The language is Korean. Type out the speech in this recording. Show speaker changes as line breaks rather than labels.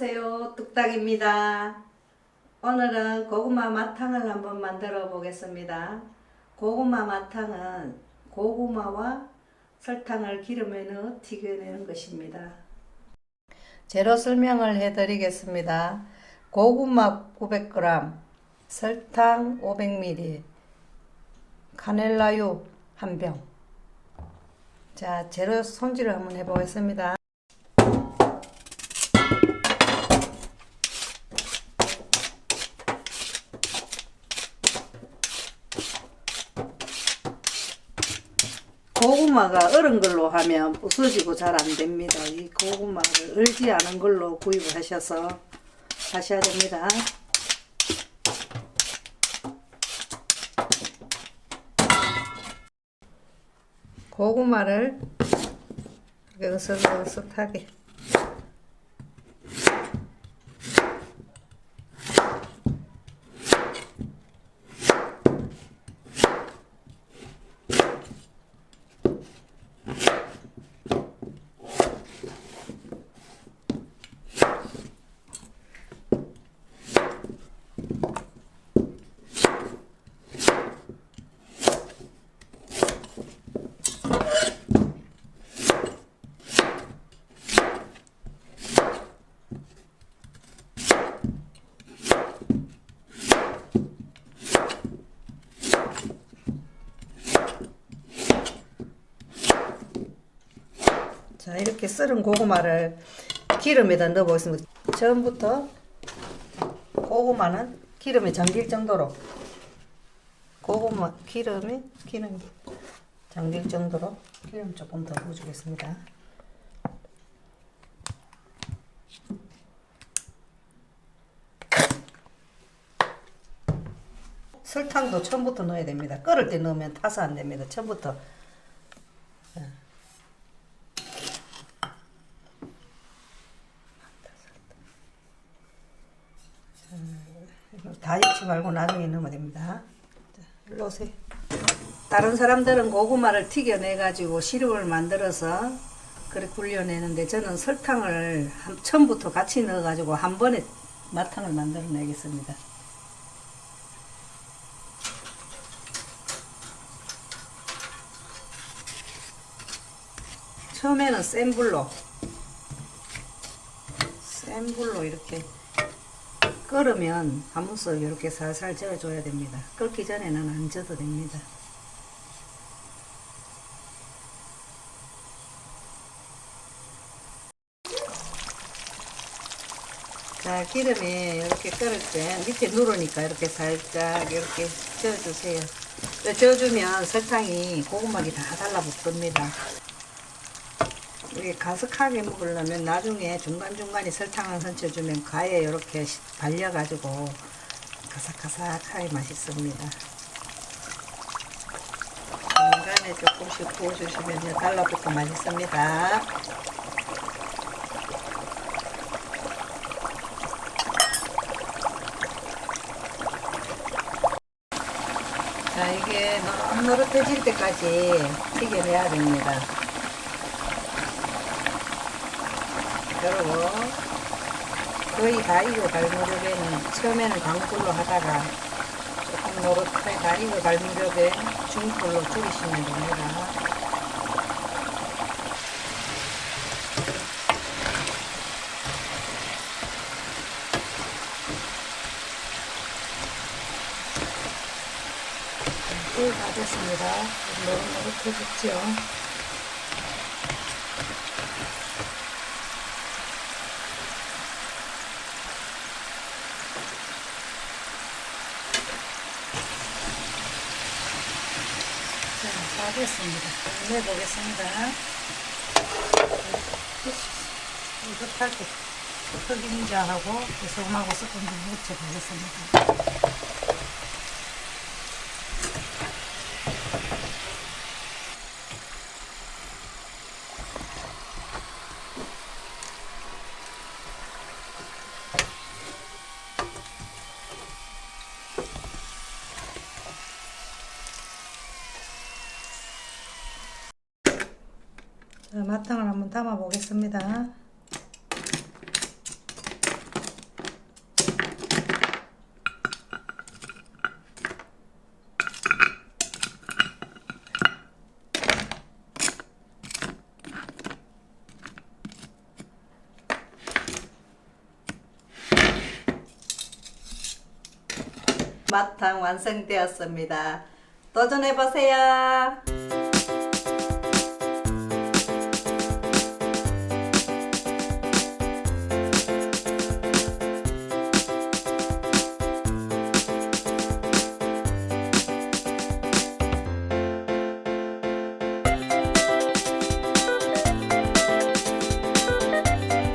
안녕하세요. 뚝딱입니다. 오늘은 고구마 마탕을 한번 만들어 보겠습니다. 고구마 마탕은 고구마와 설탕을 기름에 넣어 튀겨내는 것입니다. 재료 설명을 해 드리겠습니다. 고구마 900g, 설탕 500ml, 카넬라유 1병. 자, 재료 손질을 한번 해 보겠습니다. 고구마가 얼은 걸로 하면 부서지고 잘 안 됩니다. 이 고구마를 얼지 않은 걸로 구입을 하셔서 하셔야 됩니다. 고구마를 이렇게 으쓱으쓱하게 자 이렇게 썰은 고구마를 기름에다 넣어보겠습니다. 처음부터 고구마는 기름에 잠길 정도로 고구마 기름이 기름 잠길 정도로 기름 조금 더 부어주겠습니다. 설탕도 처음부터 넣어야 됩니다. 끓을 때 넣으면 타서 안 됩니다. 처음부터 다 익지 말고 나중에 넣으면 됩니다. 자, 일로 오세요. 다른 사람들은 고구마를 튀겨내 가지고 시럽을 만들어서 그렇게 굴려내는데 저는 설탕을 한, 처음부터 같이 넣어 가지고 한 번에 마탕을 만들어 내겠습니다. 처음에는 센 불로 센 불로 이렇게 끓으면 하면서 이렇게 살살 저어줘야 됩니다. 끓기 전에는 안 져도 됩니다. 자, 기름이 이렇게 끓을 때 밑에 누르니까 이렇게 살짝 이렇게 저어주세요. 저어주면 설탕이 고구마기 다 달라붙습니다. 이게 가득하게 먹으려면 나중에 중간중간에 설탕을 얹혀주면 가에 이렇게 발려가지고 가삭가삭하게 맛있습니다. 중간에 조금씩 부어주시면 달라붙고 맛있습니다. 자, 이게 너무 노릇해질 때까지 튀겨내야 됩니다. 그리고 거의 다 익어갈 무렵에는 처음에는 강불로 하다가 조금 노릇하게 다 익어갈 무렵에 중불로 줄이시면 됩니다. 불다 됐습니다. 노릇노릇해졌죠. 자, 다 됐습니다. 내보겠습니다. 이거 탈때 흑임자하고 소금하고 섞은 거 묻혀보겠습니다. 자, 마탕을 한번 담아 보겠습니다. 마탕 완성되었습니다. 도전해보세요.